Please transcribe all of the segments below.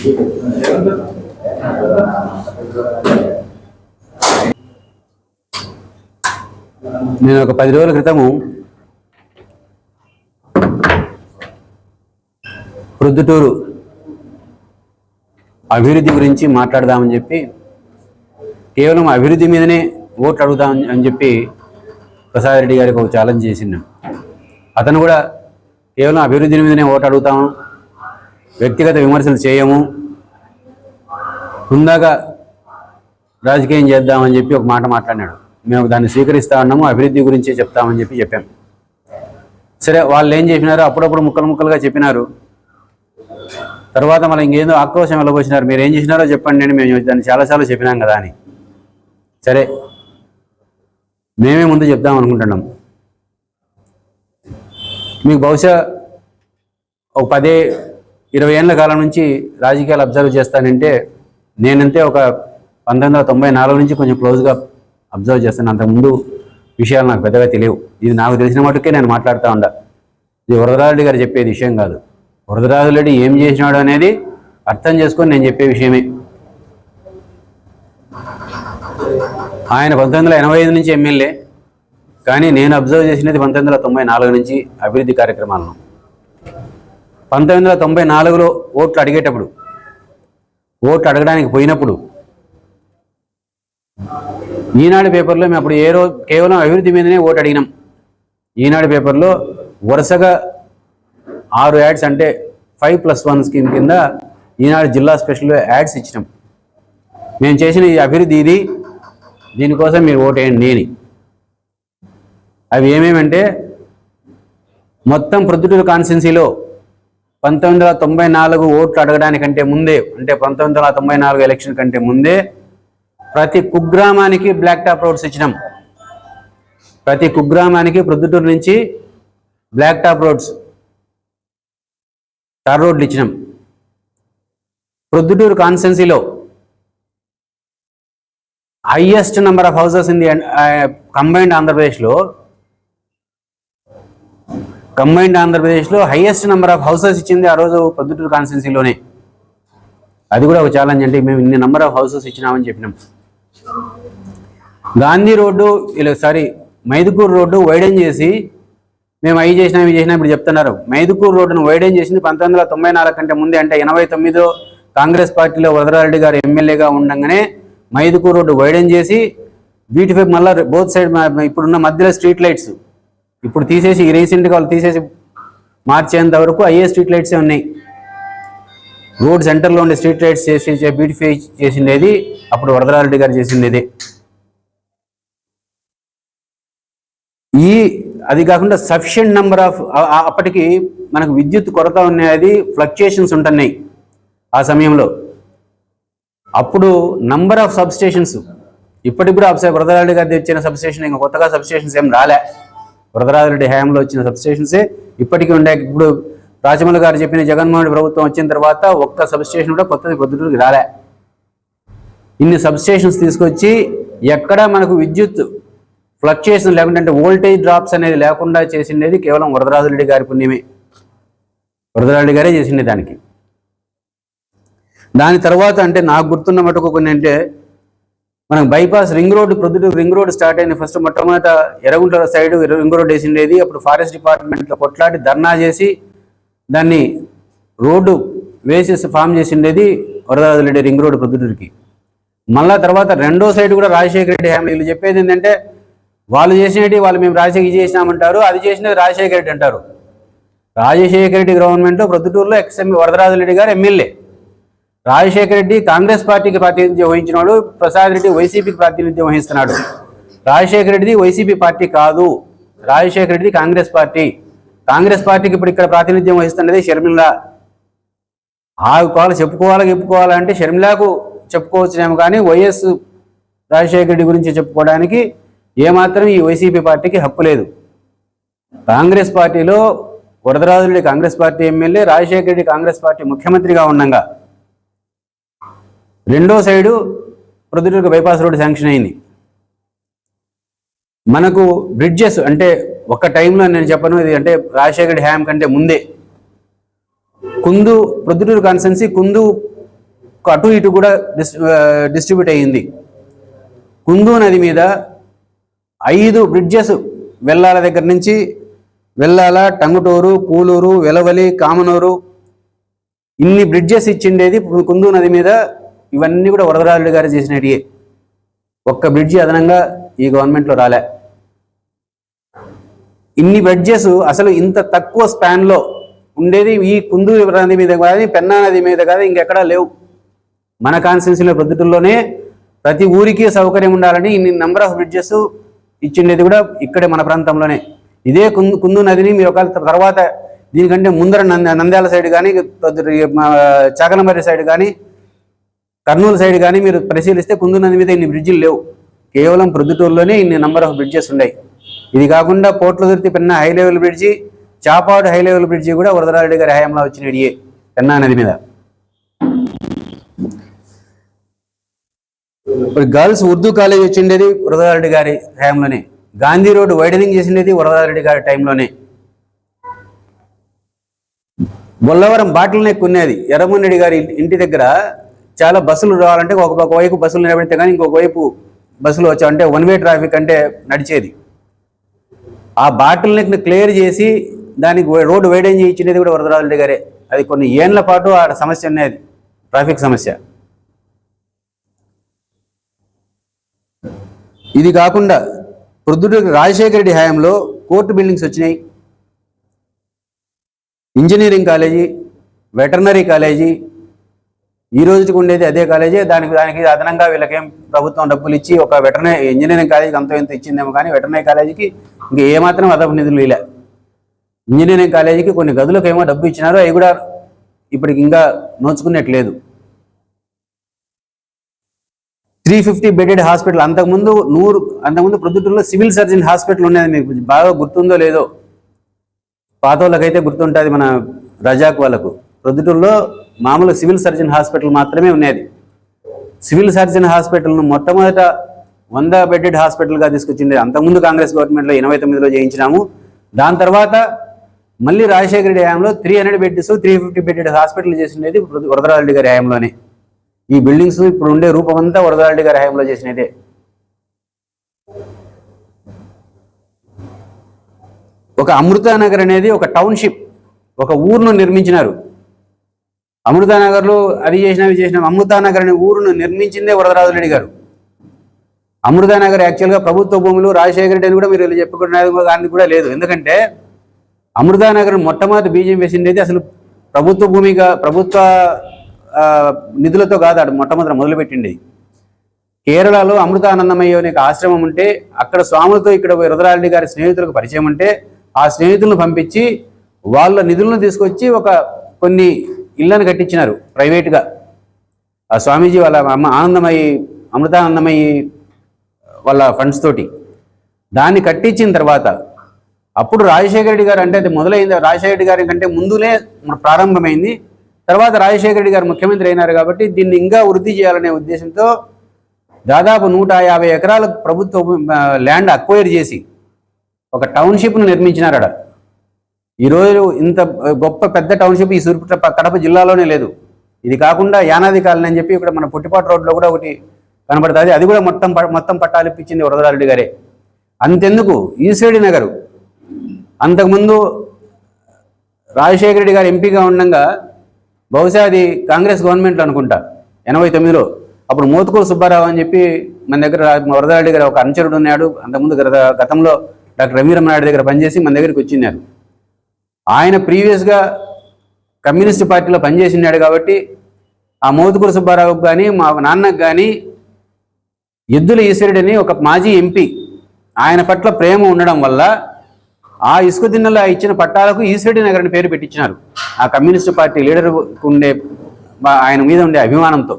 నేను ఒక పది రోజుల క్రితము ప్రొద్దుటూరు అభివృద్ధి గురించి మాట్లాడదామని చెప్పి కేవలం అభివృద్ధి మీదనే ఓట్లు అడుగుదాం అని చెప్పి ప్రసాద్ రెడ్డి గారికి ఒక ఛాలెంజ్ చేసినాం అతను కూడా కేవలం అభివృద్ధి మీదనే ఓటు అడుగుతాము వ్యక్తిగత విమర్శలు చేయము. హుందాగా రాజకీయం చేద్దామని చెప్పి ఒక మాట మాట్లాడినాడు. మేము దాన్ని స్వీకరిస్తా ఉన్నాము అభివృద్ధి గురించే చెప్తామని చెప్పి చెప్పాం. సరే వాళ్ళు ఏం చెప్పినారు అప్పుడప్పుడు ముక్కలు ముక్కలుగా చెప్పినారు. తర్వాత మళ్ళీ ఇంకేందో ఆక్రోశం వెళ్ళబోసినారు మీరు ఏం చేసినారో చెప్పండి నేను మేము దాన్ని చాలాసార్లు చెప్పినాం కదా అని. సరే మేమే ముందు చెప్దాం అనుకుంటున్నాం. మీకు బహుశా ఒక పదే ఇరవై ఏళ్ళ కాలం నుంచి రాజకీయాలు అబ్జర్వ్ చేస్తానంటే నేనంతే ఒక పంతొమ్మిది వందల తొంభై నాలుగు నుంచి కొంచెం క్లోజ్గా అబ్జర్వ్ చేస్తాను. అంతకుముందు విషయాలు నాకు పెద్దగా తెలియవు. ఇది నాకు తెలిసిన మటుకే నేను మాట్లాడుతూ ఉండా. ఇది వరదరాజుడి గారు చెప్పేది విషయం కాదు. వరదరాజురెడ్డి ఏం చేసినాడు అనేది అర్థం చేసుకొని నేను చెప్పే విషయమే. ఆయన పంతొమ్మిది వందల ఎనభై ఐదు నుంచి ఎమ్మెల్యే. కానీ నేను అబ్జర్వ్ చేసినది పంతొమ్మిది వందల తొంభై నాలుగు నుంచి అభివృద్ధి కార్యక్రమాలను. పంతొమ్మిది వందల తొంభై నాలుగులో ఓట్లు అడిగేటప్పుడు ఓట్లు అడగడానికి పోయినప్పుడు ఈనాడు పేపర్లో మేము అప్పుడు ఏ రోజు కేవలం అభివృద్ధి మీదనే ఓటు అడిగినాం. ఈనాడు పేపర్లో వరుసగా ఆరు యాడ్స్ అంటే ఫైవ్ ప్లస్ వన్ స్కీమ్ కింద ఈనాడు జిల్లా స్పెషల్ యాడ్స్ ఇచ్చినాం. మేము చేసిన ఈ అభివృద్ధి ఇది దీనికోసం మీరు ఓటేయండి నేని అవి ఏమేమంటే మొత్తం ప్రొద్దుటూరు కాన్స్టిట్యున్సీలో పంతొమ్మిది వందల తొంభై నాలుగు ఓట్లు అడగడానికంటే ముందే అంటే పంతొమ్మిది వందల తొంభై నాలుగు ఎలక్షన్ కంటే ముందే ప్రతి కుగ్రామానికి బ్లాక్ టాప్ రోడ్స్ ఇచ్చినాం. ప్రతి కుగ్రామానికి ప్రొద్దుటూరు నుంచి బ్లాక్ టాప్ రోడ్స్ టార్ రోడ్లు ఇచ్చినాం. Proddatur కాన్స్టెన్సీలో highest number of houses in the combined ఆంధ్రప్రదేశ్లో కంబైన్డ్ ఆంధ్రప్రదేశ్లో హైయెస్ట్ నెంబర్ ఆఫ్ హౌసెస్ ఇచ్చింది ఆ రోజు పొద్దుటూరు కాన్స్టిట్యున్సీలోనే అది కూడా ఒక ఛాలెంజ్ అంటే మేము ఇన్ని నెంబర్ ఆఫ్ హౌసెస్ ఇచ్చినామని చెప్పినాం. గాంధీ రోడ్డు ఇలా సారీ మైదుకూరు రోడ్డు వైడెన్ చేసి మేము అవి చేసినా ఇవి చేసినా ఇప్పుడు చెప్తున్నారు. మైదుకూరు రోడ్డును వైడెన్ చేసింది పంతొమ్మిది వందల తొంభై నాలుగు కంటే ముందే అంటే ఎనభై తొమ్మిదిలో కాంగ్రెస్ పార్టీలో వరదరారెడ్డి గారు ఎమ్మెల్యేగా ఉండగానే మైదుకూరు రోడ్డు వైడెన్ చేసి వీటిపై మళ్ళీ బోత్ సైడ్ ఇప్పుడున్న మధ్యలో స్ట్రీట్ లైట్స్ ఇప్పుడు తీసేసి రీసెంట్గా వాళ్ళు తీసేసి మార్చేంత వరకు అయ్యే స్ట్రీట్ లైట్సే ఉన్నాయి. రోడ్ సెంటర్లో ఉండే స్ట్రీట్ లైట్స్ చేసి బ్యూటిఫై చేసిండేది అప్పుడు వరదరారెడ్డి గారు చేసిండేది. ఈ అది కాకుండా సఫిషియంట్ నెంబర్ ఆఫ్ అప్పటికి మనకు విద్యుత్ కొరత ఉన్నది ఫ్లక్చుయేషన్స్ ఉంటున్నాయి ఆ సమయంలో. అప్పుడు నంబర్ ఆఫ్ సబ్స్టేషన్స్ ఇప్పటికి కూడా అప్సే వరదరారెడ్డి గారు తెచ్చిన సబ్స్టేషన్ ఇంకా కొత్తగా సబ్స్టేషన్స్ ఏం రాలే. వరదరాజరెడ్డి హయాంలో వచ్చిన సబ్స్టేషన్సే ఇప్పటికీ ఉండే ఇప్పుడు రాజమౌళి గారు చెప్పిన జగన్మోహన్ ప్రభుత్వం వచ్చిన తర్వాత ఒక్క సబ్స్టేషన్ కూడా కొత్తది పొద్దుటూరుకి రాలే. ఇన్ని సబ్స్టేషన్స్ తీసుకొచ్చి ఎక్కడ మనకు విద్యుత్ ఫ్లక్చుయేషన్ లేకుండా అంటే వోల్టేజ్ డ్రాప్స్ అనేది లేకుండా చేసిండేది కేవలం వరదరాజరెడ్డి గారి పుణ్యమే. వరదరాజరెడ్డి గారే చేసిండే దానికి. దాని తర్వాత అంటే నాకు గుర్తున్న మటుకు కొన్ని అంటే మనకు bypass ring road Proddatur ring road start అయింది. ఫస్ట్ మొట్టమొదట ఎర్రగుంట్ల సైడ్ రింగ్ రోడ్ వేసిండేది. అప్పుడు ఫారెస్ట్ డిపార్ట్మెంట్లో కొట్లాడి ధర్నా చేసి దాన్ని రోడ్డు వేసేసి ఫామ్ చేసిండేది వరదరాజరెడ్డి రింగ్ రోడ్ ప్రొద్దుటూరుకి. మళ్ళా తర్వాత రెండో సైడ్ కూడా రాజశేఖర రెడ్డి హ్యామ్ చెప్పేది ఏంటంటే వాళ్ళు చేసినవి వాళ్ళు మేము రాజశేఖర చేసినామంటారు అది చేసినది రాజశేఖర రెడ్డి అంటారు. రాజశేఖర రెడ్డి గవర్నమెంట్లో ప్రొద్దుటూరులో ఎక్స్ఎం వరదరాజరెడ్డి గారు ఎమ్మెల్యే. రాజశేఖర రెడ్డి కాంగ్రెస్ పార్టీకి ప్రాతినిధ్యం వహించినాడు ప్రసాద్ రెడ్డి వైసీపీకి ప్రాతినిధ్యం వహిస్తున్నాడు. రాజశేఖర రెడ్డిది వైసీపీ పార్టీ కాదు. రాజశేఖర రెడ్డి కాంగ్రెస్ పార్టీ. కాంగ్రెస్ పార్టీకి ఇప్పుడు ఇక్కడ ప్రాతినిధ్యం వహిస్తున్నది షర్మిల. ఆ కావాలి చెప్పుకోవాలి చెప్పుకోవాలంటే షర్మిలాకు చెప్పుకోవచ్చునేమో కానీ వైఎస్ రాజశేఖర రెడ్డి గురించి చెప్పుకోవడానికి ఏమాత్రం ఈ వైసీపీ పార్టీకి హక్కు లేదు. కాంగ్రెస్ పార్టీలో Varadarajureddy Congress party MLA Rajasekhara Reddy Congress party ముఖ్యమంత్రిగా ఉండగా రెండో సైడు ప్రొద్దుటూరుకు బైపాస్ రోడ్డు శాంక్షన్ అయింది. మనకు బ్రిడ్జెస్ అంటే ఒక టైంలో నేను చెప్పను ఇది అంటే రాజశేఖర్ హ్యామ్ కంటే ముందే. కుందు ప్రొద్దుటూరు కాన్స్టెన్సీ కుందు అటు ఇటు కూడా డిస్ డిస్ట్రిబ్యూట్ అయ్యింది కుందు నది మీద ఐదు బ్రిడ్జెస్ వెళ్ళాల దగ్గర నుంచి వెళ్ళాల టంగుటూరు పూలూరు వెలవలి కామనూరు ఇన్ని బ్రిడ్జెస్ ఇచ్చిండేది కుందు నది మీద ఇవన్నీ కూడా వరదరాజులు గారు చేసినటియే ఒక్క బ్రిడ్జి అదనంగా ఈ గవర్నమెంట్లో రాలే. ఇన్ని బ్రిడ్జెస్ అసలు ఇంత తక్కువ స్పాన్లో ఉండేది ఈ కుందూరు నది మీద కానీ పెన్నా నది మీద కానీ ఇంకెక్కడా లేవు. మన కాన్స్టిట్యున్సీలో ప్రొద్దుటూరులోనే ప్రతి ఊరికి సౌకర్యం ఉండాలని ఇన్ని నెంబర్ ఆఫ్ బ్రిడ్జెస్ ఇచ్చిండేది కూడా ఇక్కడే మన ప్రాంతంలోనే. ఇదే కుందు కుందు నదిని మీరు ఒక తర్వాత దీనికంటే ముందర నంద నంద్యాల సైడ్ కానీ చాకలమర్రి సైడ్ కానీ కర్నూలు సైడ్ కానీ మీరు పరిశీలిస్తే కుందు నది మీద ఇన్ని బ్రిడ్జిలు లేవు. కేవలం ప్రొద్దుటూరులోనే ఇన్ని నెంబర్ ఆఫ్ బ్రిడ్జెస్ ఉన్నాయి. ఇది కాకుండా Potla Durthi Penna high level bridge Chapadu high level bridge కూడా వరదరారెడ్డి గారి హయాంలో వచ్చినడియే పెన్నా నది మీద. ఇప్పుడు గర్ల్స్ ఉర్దూ కాలేజ్ వచ్చిండేది వరదారెడ్డి గారి హయాంలోనే. గాంధీ రోడ్ వైడనింగ్ చేసిండేది వరదారెడ్డి గారి టైంలోనే బొల్లవరం బాటిల్ నెక్ ఉన్నది ఎర్రమన్నెడ్డి గారి ఇంటి దగ్గర చాలా బస్సులు రావాలంటే ఒక వైపు బస్సులు నిలబెడితే కానీ ఇంకొక వైపు బస్సులు వచ్చా అంటే వన్ వే ట్రాఫిక్ అంటే నడిచేది. ఆ బాటిల్ నెక్ని క్లియర్ చేసి దానికి రోడ్డు వైడెన్ చేయించినది కూడా వరదరాజురెడ్డి గారే. అది కొన్ని ఏళ్ళ పాటు ఆ సమస్య ఉన్నది ట్రాఫిక్ సమస్య. ఇది కాకుండా ప్రొద్దుటూరు రాజశేఖర రెడ్డి హయాంలో కోర్టు బిల్డింగ్స్ వచ్చినాయి. ఇంజనీరింగ్ కాలేజీ వెటర్నరీ కాలేజీ ఈ రోజుకి ఉండేది అదే కాలేజే దానికి దానికి అదనంగా వీళ్ళకేం ప్రభుత్వం డబ్బులు ఇచ్చి ఒక వెటర్నరీ ఇంజనీరింగ్ కాలేజీకి అంత ఎంత ఇచ్చిందేమో కానీ వెటర్నరీ కాలేజీకి ఇంక ఏమాత్రం అదపు నిధులు ఇలా ఇంజనీరింగ్ కాలేజీకి కొన్ని గదులకు ఏమో డబ్బు ఇచ్చినారు అవి కూడా ఇప్పటికి ఇంకా నోచుకున్నట్లేదు త్రీ ఫిఫ్టీ బెడెడ్ హాస్పిటల్ అంతకుముందు నూరు అంతకుముందు ప్రొద్దుటూరులో సివిల్ సర్జన్ హాస్పిటల్ ఉండేది మీకు బాగా గుర్తుందో లేదో. పాత వాళ్ళకైతే గుర్తుంటుంది మన రజాక్ వాళ్ళకు. ప్రొద్దుటూరులో మామూలు సివిల్ సర్జన్ హాస్పిటల్ మాత్రమే ఉండేది. సివిల్ సర్జన్ హాస్పిటల్ను మొట్టమొదట వంద బెడ్డెడ్ హాస్పిటల్గా తీసుకొచ్చింది అంతకుముందు కాంగ్రెస్ గవర్నమెంట్లో ఎనభై తొమ్మిదిలో చేయించినాము. దాని తర్వాత మళ్ళీ రాజశేఖర రెడ్డి హయాంలో three hundred beds three fifty bedded hospital చేసినది వరదరాజరెడ్డి గారి హయాంలోనే. ఈ బిల్డింగ్స్ ఇప్పుడు ఉండే రూపం అంతా వరదరాజరెడ్డి గారి హయాంలో చేసినదే. ఒక అమృతానగర్ అనేది ఒక టౌన్షిప్ ఒక ఊరును నిర్మించినారు. అమృతానగర్లో అది చేసినవి చేసిన. అమృతానగర్ అనే ఊరును నిర్మించిందే వరదరాజరెడ్డి గారు. అమృతానగర్ యాక్చువల్గా ప్రభుత్వ భూములు రాజశేఖర రెడ్డి అని కూడా మీరు చెప్పుకున్నది దానికి కూడా లేదు. ఎందుకంటే అమృతానగర్ మొట్టమొదటి బీజం వేసింది అసలు ప్రభుత్వ భూమిగా ప్రభుత్వ నిధులతో కాదు అటు మొట్టమొదటి మొదలుపెట్టింది కేరళలో అమృతానందమయ్య అనే ఆశ్రమం ఉంటే అక్కడ స్వాములతో ఇక్కడ రుద్రారెడ్డి గారి స్నేహితులకు పరిచయం ఉంటే ఆ స్నేహితులను పంపించి వాళ్ళ నిధులను తీసుకొచ్చి ఒక కొన్ని ఇళ్ళను కట్టించినారు ప్రైవేట్గా. ఆ స్వామీజీ వాళ్ళ అమ్మ ఆనందమయ్యి అమృతానందమయ్యి వాళ్ళ ఫండ్స్ తోటి. దాన్ని కట్టించిన తర్వాత అప్పుడు రాజశేఖర రెడ్డి గారు అంటే అది మొదలైంది. రాజశేఖర రెడ్డి గారి కంటే ముందులే ప్రారంభమైంది. తర్వాత రాజశేఖర రెడ్డి గారు ముఖ్యమంత్రి అయినారు కాబట్టి దీన్ని ఇంకా వృద్ధి చేయాలనే ఉద్దేశంతో దాదాపు నూట యాభై ఎకరాల ప్రభుత్వ ల్యాండ్ అక్వైర్ చేసి ఒక టౌన్షిప్ను నిర్మించినారు అక్కడ ఈరోజు ఇంత గొప్ప పెద్ద టౌన్షిప్ ఈ సూర్పు కడప జిల్లాలోనే లేదు. ఇది కాకుండా యానాది కాలనీ అని చెప్పి ఇక్కడ మన పుట్టిపాటు రోడ్లో కూడా ఒకటి కనబడుతుంది. అది కూడా మొత్తం ప- మొత్తం పట్టాలిప్పించింది వరదరాలుడి గారే. అంతెందుకు? ఈశ్వడి నగరు. అంతకుముందు రాజశేఖర రెడ్డి గారు ఎంపీగా ఉండగా బహుశా అది కాంగ్రెస్ గవర్నమెంట్లో అనుకుంటా ఎనభై తొమ్మిదిలో అప్పుడు మోతుకూరు సుబ్బారావు అని చెప్పి మన దగ్గర వరదారెడ్డి గారు ఒక అనుచరుడు ఉన్నాడు. అంతకుముందు గత- గతంలో డాక్టర్ రమీరమనాయుడు దగ్గర పనిచేసి మన దగ్గరికి వచ్చినారు ఆయన ప్రీవియస్గా కమ్యూనిస్ట్ పార్టీలో పనిచేసినాడు కాబట్టి ఆ మోతుకూరు సుబ్బారావుకు కానీ మా నాన్నకు కానీ ఎద్దుల ఈశ్వరుడని ఒక మాజీ ఎంపీ ఆయన పట్ల ప్రేమ ఉండడం వల్ల ఆ ఇసుక దిన్నెలో ఇచ్చిన పట్టాలకు ఈశ్వరుడి నగర్ అని పేరు పెట్టించినారు. ఆ కమ్యూనిస్ట్ పార్టీ లీడర్ ఉండే ఆయన మీద ఉండే అభిమానంతో.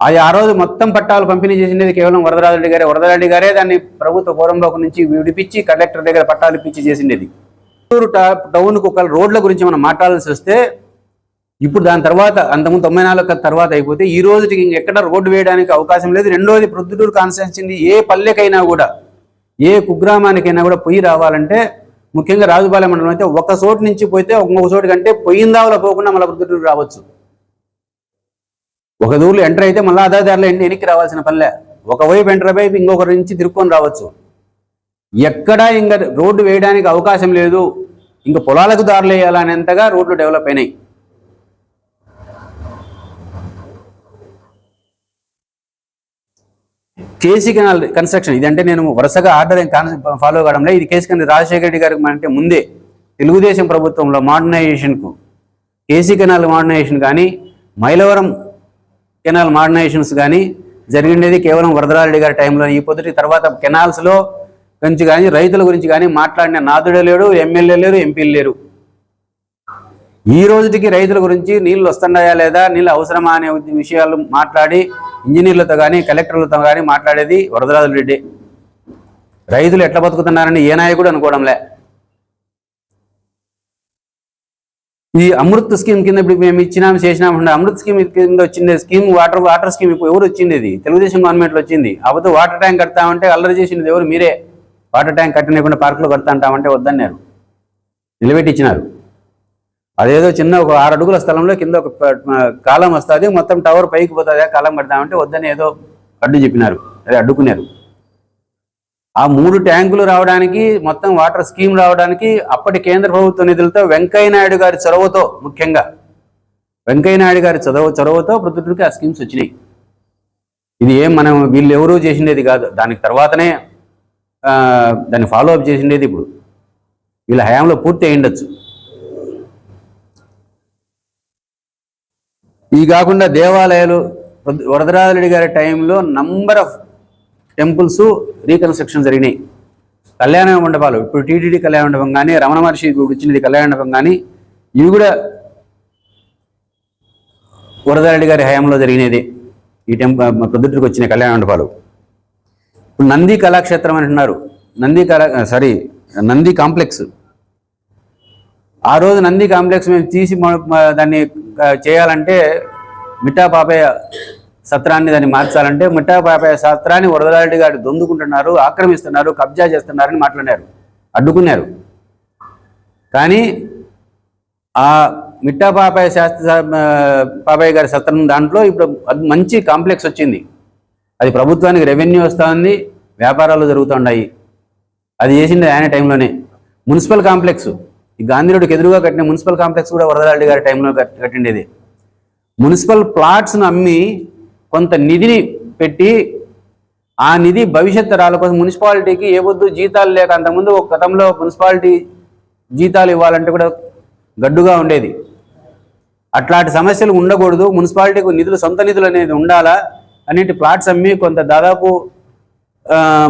అది ఆ రోజు మొత్తం పట్టాలు పంపిణీ చేసినది కేవలం వరదరాజరెడ్డి గారే. వరదరారెడ్డి గారే దాన్ని ప్రభుత్వ ఫోరంలోకి నుంచి విడిపించి కలెక్టర్ దగ్గర పట్టాలు ఇప్పించి చేసిండేది. చిత్తూరు టా- టౌన్కు ఒక రోడ్ల గురించి మనం మాట్లాడాల్సి వస్తే ఇప్పుడు దాని తర్వాత అంతకుముందు తొంభై నాలుగు తర్వాత అయిపోతే ఈ రోజుకి ఇంకెక్కడ రోడ్డు వేయడానికి అవకాశం లేదు. రెండోది ప్రొద్దుటూరు కాన్స్టిట్యున్సీ ఏ పల్లెకైనా కూడా ఏ కుగ్రామానికైనా కూడా పొయ్యి రావాలంటే ముఖ్యంగా రాజుపాలెం మండలం అయితే ఒక చోటు నుంచి పోతే ఇంకొక చోటు కంటే పొయ్యిందావులో పోకుండా మళ్ళీ ప్రొద్దుటూరు రావచ్చు. ఒక దూరులో ఎంటర్ అయితే మళ్ళీ అదే దారిలో ఎండి వెనక్కి రావాల్సిన పనిలే. ఒకవైపు ఎంటర్ అయిపోయి ఇంకొకరి నుంచి తిరుక్కొని రావచ్చు. ఎక్కడా ఇంకా రోడ్డు వేయడానికి అవకాశం లేదు. ఇంకా పొలాలకు దారులు వేయాలనేంతగా రోడ్లు డెవలప్ అయినాయి. కేసీ కెనాల్ కన్స్ట్రక్షన్ ఇదంటే నేను వరుసగా ఆర్డర్ ఫాలో కావడంలో. ఇది కేసీ కెనాల్ రాజశేఖర రెడ్డి గారికి అంటే ముందే తెలుగుదేశం ప్రభుత్వంలో మోడర్నైజేషన్కు కేసీ కెనాల్ మోడర్నైజేషన్ కానీ మైలవరం కెనాల్ మోడర్నైజేషన్స్ కానీ జరిగిండేది కేవలం వరదరారెడ్డి గారి టైంలో ఈ పొద్దుటి తర్వాత కెనాల్స్లో గురించి కానీ రైతుల గురించి కానీ మాట్లాడిన నాదుడే లేడు ఎమ్మెల్యే లేరు ఎంపీలు లేరు. ఈ రోజుకి రైతుల గురించి నీళ్ళు వస్తున్నాయా లేదా నీళ్ళు అవసరమా అనే విషయాలు మాట్లాడి ఇంజనీర్లతో కానీ కలెక్టర్లతో కానీ మాట్లాడేది వరదరాజు రెడ్డి. రైతులు ఎట్లా బతుకుతున్నారని ఏ నాయకుడు అనుకోవడంలే. ఈ అమృత్ స్కీమ్ కింద ఇప్పుడు మేము ఇచ్చినాం చేసినాం అమృత్ స్కీమ్ కింద వచ్చింది స్కీమ్ వాటర్ వాటర్ స్కీమ్ ఇప్పుడు ఎవరు వచ్చింది ఇది? తెలుగుదేశం గవర్నమెంట్లో వచ్చింది. అబద్ధం వాటర్ ట్యాంక్ కడతామంటే అల్లరి చేసింది ఎవరు? మీరే. వాటర్ ట్యాంక్ కట్టనివ్వకుండా పార్కులో కడతా అంటామంటే వద్దన్నారు. నిలబెట్టి ఇచ్చినారు. అదేదో చిన్న ఒక ఆరు అడుగుల స్థలంలో కింద ఒక కాలం వస్తుంది మొత్తం టవర్ పైకి పోతుంది కాలం కడతామంటే వద్దని ఏదో అడ్డు చెప్పినారు. అదే అడ్డుకున్నారు. ఆ మూడు ట్యాంకులు రావడానికి మొత్తం వాటర్ స్కీమ్ రావడానికి అప్పటి కేంద్ర ప్రభుత్వ నిధులతో వెంకయ్య నాయుడు గారి చొరవతో ముఖ్యంగా వెంకయ్య నాయుడు గారి చదవ చొరవతో ప్రొద్దుటూరుకి ఆ స్కీమ్స్ వచ్చినాయి. ఇది ఏం మనం వీళ్ళు ఎవరూ చేసిండేది కాదు. దానికి తర్వాతనే దాన్ని ఫాలో అప్ చేసిండేది ఇప్పుడు. వీళ్ళ హయాంలో పూర్తి అయ్యిండొచ్చు ఈ కాకుండా దేవాలయాలు వరద- వరదరాజరెడ్డి గారి టైంలో నంబర్ ఆఫ్ టెంపుల్స్ రీకన్స్ట్రక్షన్ జరిగినాయి. కళ్యాణ మండపాలు ఇప్పుడు టీటీడీ కళ్యాణ మండపం కానీ రమణ మహర్షి ఇప్పుడు వచ్చినది కళ్యాణ మండపం కానీ ఇవి కూడా వరదారెడ్డి గారి హయాంలో జరిగినది. ఈ టెంపుల్ ప్రొద్దుటికి వచ్చిన కళ్యాణ మండపాలు. ఇప్పుడు నంది కళాక్షేత్రం అని అంటున్నారు. నంది కళా సారీ నంది కాంప్లెక్స్. ఆ రోజు నంది కాంప్లెక్స్ మేము తీసి దాన్ని చేయాలంటే మిఠా పాపయ్య సత్రాన్ని దాన్ని మార్చాలంటే మిఠా పాపయ్య సత్రాన్ని వరదరారెడ్డి గారు దొందుకుంటున్నారు ఆక్రమిస్తున్నారు కబ్జా చేస్తున్నారని మాట్లాడారు. అడ్డుకున్నారు. కానీ ఆ మిట్టా పాపయ్య శాస్త్ర పాపయ్య గారి సత్రం దాంట్లో ఇప్పుడు మంచి కాంప్లెక్స్ వచ్చింది. అది ప్రభుత్వానికి రెవెన్యూ వస్తూ ఉంది వ్యాపారాలు జరుగుతున్నాయి అది చేసింది ఆయన టైంలోనే. Municipal complex. ఈ గాంధీ రోడ్డుకి ఎదురుగా కట్టిన మున్సిపల్ కాంప్లెక్స్ కూడా వరదరారెడ్డి గారి టైంలో కట్టిండేది. మున్సిపల్ ప్లాట్స్ను అమ్మి కొంత నిధిని పెట్టి ఆ నిధి భవిష్యత్ తరాల కోసం మున్సిపాలిటీకి ఏ వద్దు జీతాలు లేక అంతకుముందు ఒక గతంలో మున్సిపాలిటీ జీతాలు ఇవ్వాలంటే కూడా గడ్డుగా ఉండేది. అట్లాంటి సమస్యలు ఉండకూడదు. మున్సిపాలిటీకి నిధులు సొంత నిధులు అనేది ఉండాలా? అన్నింటి ప్లాట్స్ అమ్మి కొంత దాదాపు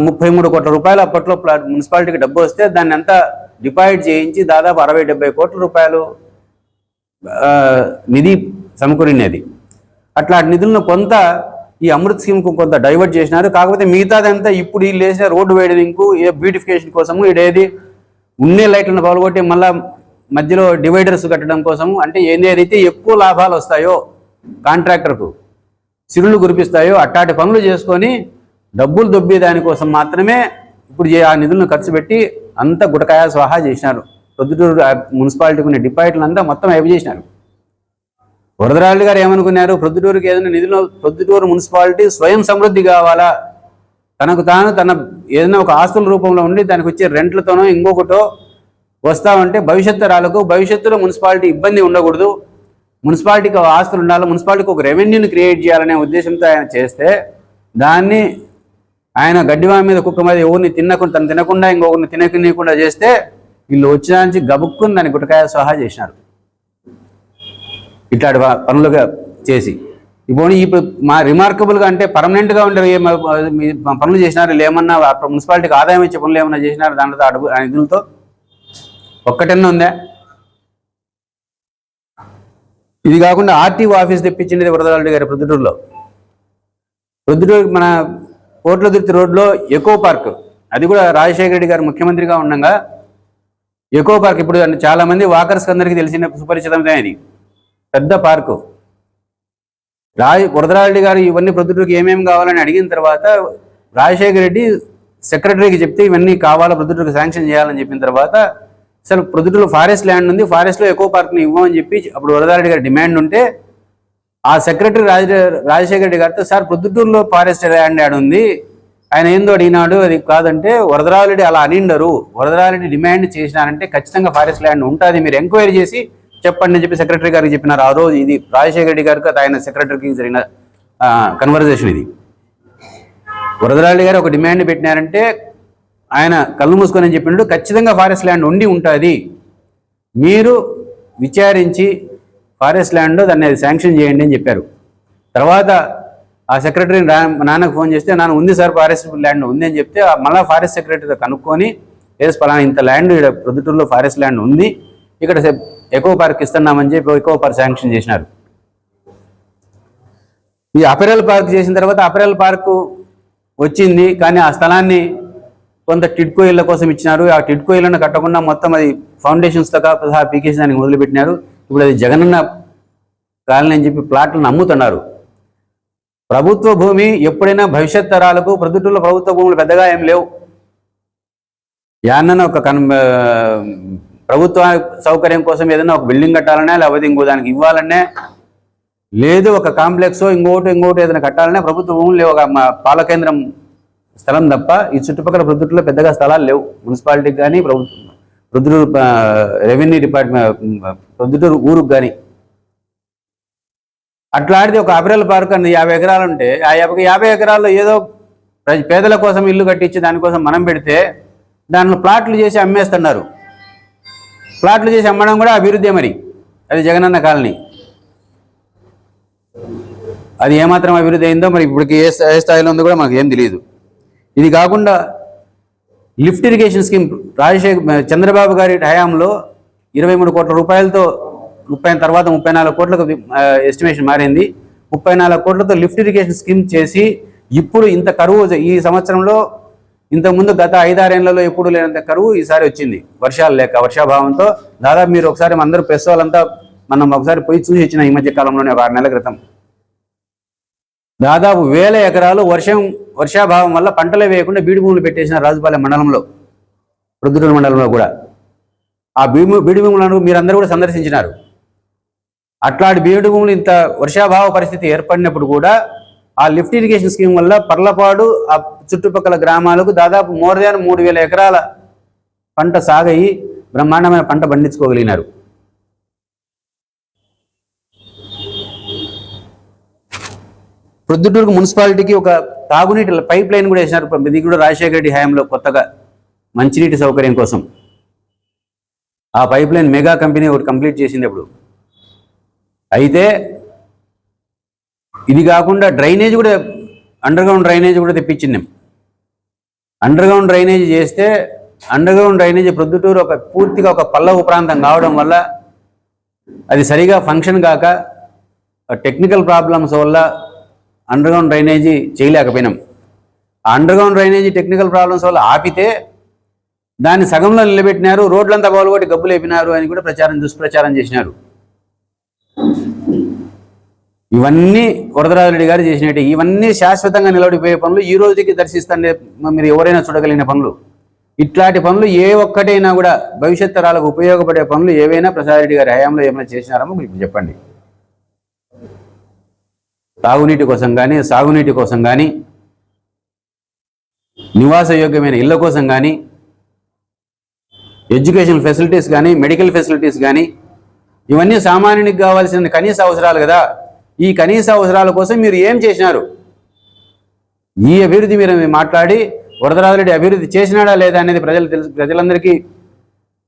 ముప్పై మూడు కోట్ల రూపాయలు అప్పట్లో ప్లాట్ మున్సిపాలిటీకి డబ్బు వస్తే దాన్ని అంతా డిపాజిట్ చేయించి దాదాపు అరవై డెబ్బై కోట్ల రూపాయలు నిధి సమకూరినది. అట్లా నిధులను కొంత ఈ అమృత్ స్కీమ్కు కొంత డైవర్ట్ చేసినారు. కాకపోతే మిగతాదంతా ఇప్పుడు వీళ్ళు వేసిన రోడ్డు వేయడానికి ఏ బ్యూటిఫికేషన్ కోసము ఇడేది ఉండే లైట్లను పగలగొట్టి మళ్ళా మధ్యలో డివైడర్స్ కట్టడం కోసము అంటే ఏదైతే ఎక్కువ లాభాలు వస్తాయో కాంట్రాక్టర్కు సిరులు కురిపిస్తాయో అట్టాటి పనులు చేసుకొని డబ్బులు దొబ్బే దానికోసం మాత్రమే ఇప్పుడు ఆ నిధులను ఖర్చు పెట్టి అంతా గుటకాయ స్వాహా చేసినారు. ప్రొద్దుటూరు ఆ మున్సిపాలిటీకి ఉన్న డిపాజిట్లు అంతా మొత్తం అయిపు చేసినారు. వరదరాళ్ళు గారు ఏమనుకున్నారు? ప్రొద్దుటూరుకి ఏదైనా నిధులు ప్రొద్దుటూరు మున్సిపాలిటీ స్వయం సమృద్ధి కావాలా? తనకు తాను తన ఏదైనా ఒక ఆస్తుల రూపంలో ఉండి దానికి వచ్చే రెంట్లతోనో ఇంకొకటో వస్తామంటే భవిష్యత్తు రాలకు భవిష్యత్తులో మున్సిపాలిటీ ఇబ్బంది ఉండకూడదు. మున్సిపాలిటీకి ఒక ఆస్తులు ఉండాలి మున్సిపాలిటీకి ఒక రెవెన్యూని క్రియేట్ చేయాలనే ఉద్దేశంతో ఆయన చేస్తే దాన్ని ఆయన గడ్డివా మీద కుక్క మీద ఎవరిని తినకుండా తను తినకుండా ఇంకొకరిని తినకుండా చేస్తే వీళ్ళు వచ్చినాంచి గబుక్కుని దాన్ని గుటకాయ సహా చేసినారు. ఇట్లాంటి పనులుగా చేసి. ఇప్పుడు ఇప్పుడు మా రిమార్కబుల్గా అంటే పర్మనెంట్గా ఉండే పనులు చేసినారు లేమన్నా మున్సిపాలిటీకి ఆదాయం ఇచ్చే పనులు ఏమన్నా చేసినారు దాంట్లో అడుగు నిధులతో ఒక్కటన్నా ఉందా? ఇది కాకుండా ఆర్టీఓ ఆఫీస్ తెప్పించింది వరదరాజు గారి ప్రొద్దుటూరులో. ప్రొద్దుటూరు మన కోట్లదుర్తి రోడ్లో ఎకో పార్క్. అది కూడా రాజశేఖర రెడ్డి గారు ముఖ్యమంత్రిగా ఉండగా ఎకో పార్క్ ఇప్పుడు చాలా మంది వాకర్స్ అందరికీ తెలిసిన సుపరిచితమే ఇది పెద్ద పార్కు. రాజ వరదరాజు గారు ఇవన్నీ ప్రొద్దుటూరుకి ఏమేమి కావాలని అడిగిన తర్వాత రాజశేఖర రెడ్డి సెక్రటరీకి చెప్తే ఇవన్నీ కావాలా ప్రొద్దుటూరుకి శాంక్షన్ చేయాలని చెప్పిన తర్వాత అసలు ప్రొద్దుటూరు ఫారెస్ట్ ల్యాండ్ ఉంది ఫారెస్ట్లో ఎకో పార్క్ని ఇవ్వమని చెప్పి అప్పుడు వరదారెడ్డి గారి డిమాండ్ ఉంటే ఆ సెక్రటరీ రాజ రాజశేఖర రెడ్డి గారితో సార్ ప్రొద్దుటూరులో ఫారెస్ట్ ల్యాండ్ యాడ్ ఉంది. ఆయన ఏందో అడిగినాడు అది కాదంటే వరదరారెడ్డి అలా అనిండరు. వరదరారెడ్డి డిమాండ్ చేసినారంటే ఖచ్చితంగా ఫారెస్ట్ ల్యాండ్ ఉంటుంది. మీరు ఎంక్వైరీ చేసి చెప్పండి అని చెప్పి సెక్రటరీ గారికి చెప్పినారు. ఆ రోజు ఇది రాజశేఖర రెడ్డి గారికి ఆయన సెక్రటరీకి జరిగిన కన్వర్జేషన్ ఇది. వరదరారెడ్డి గారు ఒక డిమాండ్ పెట్టినారంటే ఆయన కళ్ళు మూసుకొని అని చెప్పినట్టు ఖచ్చితంగా ఫారెస్ట్ ల్యాండ్ ఉండి ఉంటుంది. మీరు విచారించి ఫారెస్ట్ ల్యాండ్ దాన్ని అది శాంక్షన్ చేయండి అని చెప్పారు. తర్వాత ఆ సెక్రటరీ నాన్నకు ఫోన్ చేస్తే నాన్న ఉంది సార్ ఫారెస్ట్ ల్యాండ్ ఉంది అని చెప్తే మళ్ళీ ఫారెస్ట్ సెక్రటరీతో కనుక్కొని ఏస్ పలానా ఇంత ల్యాండ్ ఇక్కడ ప్రొద్దుటూరులో ఫారెస్ట్ ల్యాండ్ ఉంది ఇక్కడ ఎకో పార్క్ ఇస్తున్నామని చెప్పి ఎకో పార్క్ శాంక్షన్ చేసినారు. ఈ అపెరల్ పార్క్ చేసిన తర్వాత అపెరల్ పార్క్ వచ్చింది కానీ ఆ స్థలాన్ని కొంత టిడ్కో ఇళ్ళ కోసం ఇచ్చినారు. ఆ టిడ్కో ఇళ్ళను కట్టకుండా మొత్తం అది ఫౌండేషన్స్తో సహా పీకేసి దానికి మొదలుపెట్టినారు. ఇప్పుడు అది జగనన్న కాలనీ అని చెప్పి ప్లాట్లను అమ్ముతున్నారు ప్రభుత్వ భూమి ఎప్పుడైనా భవిష్యత్ తరాలకు ప్రొద్దుటూరులో ప్రభుత్వ భూములు పెద్దగా ఏం లేవు. యాన్నన ఒక కన్ ప్రభుత్వ సౌకర్యం కోసం ఏదైనా ఒక బిల్డింగ్ కట్టాలనే లేకపోతే ఇంకో దానికి ఇవ్వాలనే లేదు ఒక కాంప్లెక్స్ ఇంకోటి ఇంకోటి ఏదైనా కట్టాలనే ప్రభుత్వ భూములు లేవు. ఒక పాలకేంద్రం పాల కేంద్రం స్థలం తప్ప ఈ చుట్టుపక్కల ప్రొద్దుటూరులో పెద్దగా స్థలాలు లేవు. మున్సిపాలిటీకి కానీ ప్రభుత్వం ప్రొద్దుటూరు రెవెన్యూ డిపార్ట్మెంట్ ప్రొద్దుటూరు ఊరుకు కానీ అట్లాంటిది ఒక అబ్రల్ పార్క్ అని యాభై ఎకరాలు ఉంటే ఆ యాభై యాభై ఎకరాల్లో ఏదో ప్రజ- పేదల కోసం ఇల్లు కట్టించి దానికోసం మనం పెడితే దానిలో ప్లాట్లు చేసి అమ్మేస్తున్నారు. ప్లాట్లు చేసి అమ్మడం కూడా అభివృద్ధి మరి. అది జగనన్న కాలనీ. అది ఏమాత్రం అభివృద్ధి అయిందో మరి ఇప్పటికి ఏ ఏ స్థాయిలో ఉందో కూడా మనకు ఏం తెలియదు. ఇది కాకుండా lift irrigation scheme Rajasekhar Chandrababu గారి హయాంలో ఇరవై మూడు కోట్ల రూపాయలతో ముప్పై తర్వాత ముప్పై నాలుగు కోట్లకు ఎస్టిమేషన్ మారింది. ముప్పై నాలుగు కోట్లతో లిఫ్ట్ ఇరిగేషన్ స్కీమ్ చేసి ఇప్పుడు ఇంత కరువు ఈ సంవత్సరంలో ఇంతకుముందు గత ఐదారేళ్ళలో ఎప్పుడు లేనంత కరువు ఈసారి వచ్చింది. వర్షాలు లేక వర్షాభావంతో దాదాపు మీరు ఒకసారి అందరూ ప్రెస్ వాళ్ళంతా మనం ఒకసారి పోయి చూసి వచ్చిన ఈ మధ్య కాలంలోనే ఒక ఆరు నెలల క్రితం. దాదాపు వేల ఎకరాలు వర్షం వర్షాభావం వల్ల పంటలే వేయకుండా బీడు భూములు పెట్టేసిన రాజుపాలెం మండలంలో రుద్రూరు మండలంలో కూడా. ఆ భీము బీడి భూములను మీరందరూ కూడా సందర్శించినారు. అట్లాంటి బీడు భూములు ఇంత వర్షాభావ పరిస్థితి ఏర్పడినప్పుడు కూడా ఆ లిఫ్ట్ ఇరిగేషన్ స్కీమ్ వల్ల పర్లపాడు ఆ చుట్టుపక్కల గ్రామాలకు దాదాపు మోర్ దాన్ మూడు వేల ఎకరాల పంట సాగయి బ్రహ్మాండమైన పంట పండించుకోగలిగినారు. ప్రొద్దుటూరుకు మున్సిపాలిటీకి ఒక తాగునీటి పైప్ లైన్ కూడా వేసినారు. ఇది కూడా రాజశేఖర రెడ్డి హయాంలో కొత్తగా మంచినీటి సౌకర్యం కోసం. ఆ పైప్ లైన్ మెగా కంపెనీ ఒకటి కంప్లీట్ చేసింది ఇప్పుడు. అయితే ఇది కాకుండా డ్రైనేజ్ కూడా అండర్గ్రౌండ్ డ్రైనేజ్ కూడా తెప్పించింది అండర్గ్రౌండ్ డ్రైనేజ్ చేస్తే అండర్గ్రౌండ్ డ్రైనేజ్ ప్రొద్దుటూరు ఒక పూర్తిగా ఒక పల్లవ ప్రాంతం కావడం వల్ల అది సరిగా ఫంక్షన్ కాక టెక్నికల్ ప్రాబ్లమ్స్ వల్ల అండర్గ్రౌండ్ డ్రైనేజీ చేయలేకపోయినాం. ఆ అండర్ డ్రైనేజీ టెక్నికల్ ప్రాబ్లమ్స్ వల్ల ఆపితే దాన్ని సగంలో నిలబెట్టినారు రోడ్లంతా బాగులగొట్టి గబ్బులు లేపినారు అని కూడా ప్రచారం దుష్ప్రచారం చేసినారు. ఇవన్నీ వరదరాజరెడ్డి గారు చేసినట్టు ఇవన్నీ శాశ్వతంగా నిలబడిపోయే పనులు ఈ రోజుకి దర్శిస్తుండే మీరు ఎవరైనా చూడగలిగిన పనులు. ఇట్లాంటి పనులు ఏ ఒక్కటైనా కూడా భవిష్యత్ తరాలకు ఉపయోగపడే పనులు ఏవైనా ప్రసాద్ గారి హయాంలో ఏమైనా చేసినారో మీరు చెప్పండి. తాగునీటి కోసం కానీ సాగునీటి కోసం కానీ నివాస యోగ్యమైన ఇళ్ళ కోసం కానీ ఎడ్యుకేషన్ ఫెసిలిటీస్ కానీ మెడికల్ ఫెసిలిటీస్ కానీ ఇవన్నీ సామాన్యునికి కావాల్సిన కనీస అవసరాలు కదా. ఈ కనీస అవసరాల కోసం మీరు ఏం చేసినారు? ఈ అభివృద్ధి మీరు మాట్లాడి వరదరాజరెడ్డి అభివృద్ధి చేసినాడా లేదా అనేది ప్రజలు తెలుసు ప్రజలందరికీ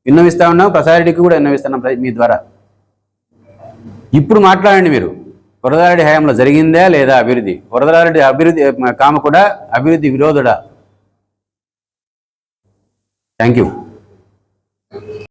విన్నవిస్తా ఉన్నాం. ప్రసారెడ్డికి కూడా విన్నవిస్తున్నాం మీ ద్వారా. ఇప్పుడు మాట్లాడండి మీరు. వరదారెడ్డి హయాంలో జరిగిందా లేదా అభివృద్ధి? వరదరారెడ్డి అభివృద్ధి కామ కూడా అభివృద్ధి విరోధుడా? Thank you